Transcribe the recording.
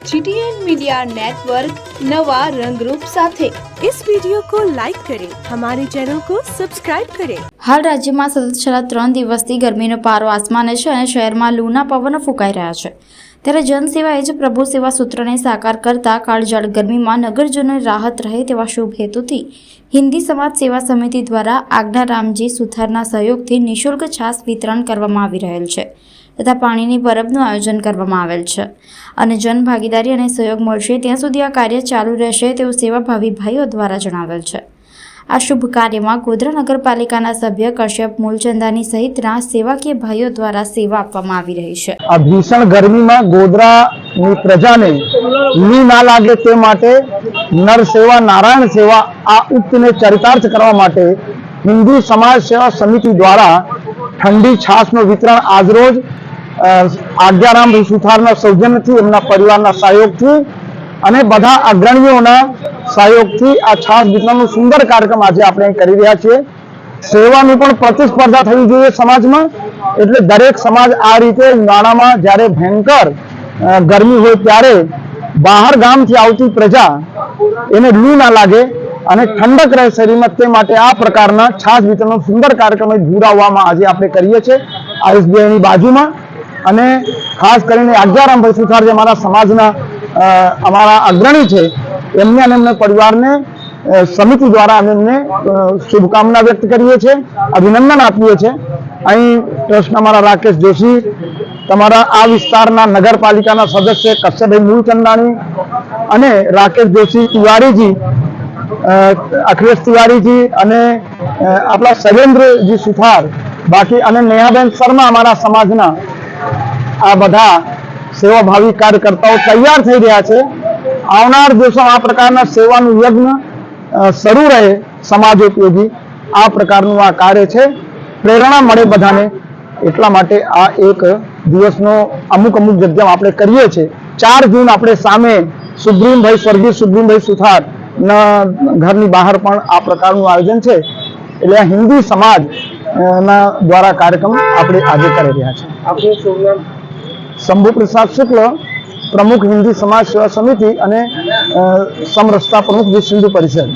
GTN media network नवा रंगरूप સાથે इस वीडियो को लाइक करें हमारे चैनल को सब्सक्राइब करें હાલ રાજ્યમાં સતત છેલ્લા ત્રણ દિવસથી ગરમીનો પારો આસમાને છે અને શહેરમાં લૂના પવનો ફૂંકાઈ રહ્યા છે ત્યારે જનસેવા એ જ પ્રભુ સેવા સૂત્રને સાકાર કરતા કાળજાળ ગરમીમાં નગરજનોને રાહત રહે તેવા શુભ હેતુથી હિન્દી સમાજ સેવા સમિતિ દ્વારા આજ્ઞારામજી સુથારના સહયોગથી નિઃશુલ્ક છાસ વિતરણ કરવામાં આવી રહેલ છે તથા પાણીની પરબનું આયોજન કરવામાં આવેલ છે. અને જનભાગીદારી અને સહયોગ મળશે ત્યાં સુધી આ કાર્ય ચાલુ રહેશે તેવું સેવાભાવી ભાઈઓ દ્વારા જણાવેલ છે. આ શુભ કાર્યમાં ગોધરા નગરપાલિકાના સભ્ય કશ્યપ મૂલચંદાની સહિતના સેવાકીય ભાઈઓ દ્વારા સેવા આપવામાં આવી રહી છે. આ ભીષણ ગરમીમાં ગોધરાની પ્રજાને લી ના લાગે તે માટે નર સેવા નારાયણ સેવા, આ ઉક્તને ચરિતાર્થ કરવા માટે હિન્દુ સમાજ સેવા સમિતિ દ્વારા ઠંડી છાશનું વિતરણ આજરોજ અ, આજ્ઞારામભાઈ સુથારના સૌજન્યથી એમના પરિવારના સહયોગથી અને બધા અગ્રણીઓના સહયોગથી આ છાસ વિતરણનો સુંદર કાર્યક્રમ આજે આપણે કરી રહ્યા છીએ. સેવાની પણ પ્રતિસ્પર્ધા થવી જોઈએ સમાજમાં એટલે દરેક સમાજ આ રીતે ઉનાળામાં જ્યારે ભયંકર ગરમી હોય ત્યારે બહાર ગામથી આવતી પ્રજા એને લૂ ના લાગે અને ઠંડક રહે શરીરમાં તે માટે આ પ્રકારના છાસ વિતરણનો સુંદર કાર્યક્રમ જોડાવવામાં આજે આપણે કરીએ છીએ. આયુષભાઈની બાજુમાં. અને ખાસ કરીને આજ્ઞારામભાઈ સુથાર જે અમારા સમાજના અમારા અગ્રણી છે, એમને અને એમના પરિવારને સમિતિ દ્વારા અમે એમને શુભકામના વ્યક્ત કરીએ છીએ, અભિનંદન આપીએ છીએ. અહીં ટ્રસ્ટના અમારા રાકેશ જોશી, તમારા આ વિસ્તારના નગરપાલિકાના સદસ્ય કશ્યભાઈ મૂળચંદાણી અને રાકેશ જોશી તિવારીજી અખિલેશ તિવારીજી અને આપણા સરેન્દ્રજી સુથાર, બાકી અને નેહાબેન શર્મા અમારા સમાજના આ બધા સેવાભાવી કાર્યકર્તાઓ તૈયાર થઈ રહ્યા છે. આવનાર દિવસોમાં આ પ્રકારના સેવાનું યજ્ઞ શરૂ રહે સમાજ ઉપયોગી. આ પ્રકારનું આ કાર્ય છે. પ્રેરણા મળે બધાને. એટલા માટે આ એક દિવસનો અમુક અમુક જગ્યા આપણે કરીએ છીએ. ચાર જૂન આપણે સામે સુભ્રીમભાઈ સ્વર્ગીય સુભ્રીમભાઈ સુથાર ઘરની બહાર પણ આ પ્રકારનું આયોજન છે. એટલે હિન્દુ સમાજ ના દ્વારા કાર્યક્રમ આપણે આજે કરી રહ્યા છીએ. શંભુ પ્રસાદ શુક્લ પ્રમુખ હિન્દી સમાજ સેવા સમિતિ અને સમરસતા પ્રમુખ વિશ્વ હિન્દુ પરિષદ.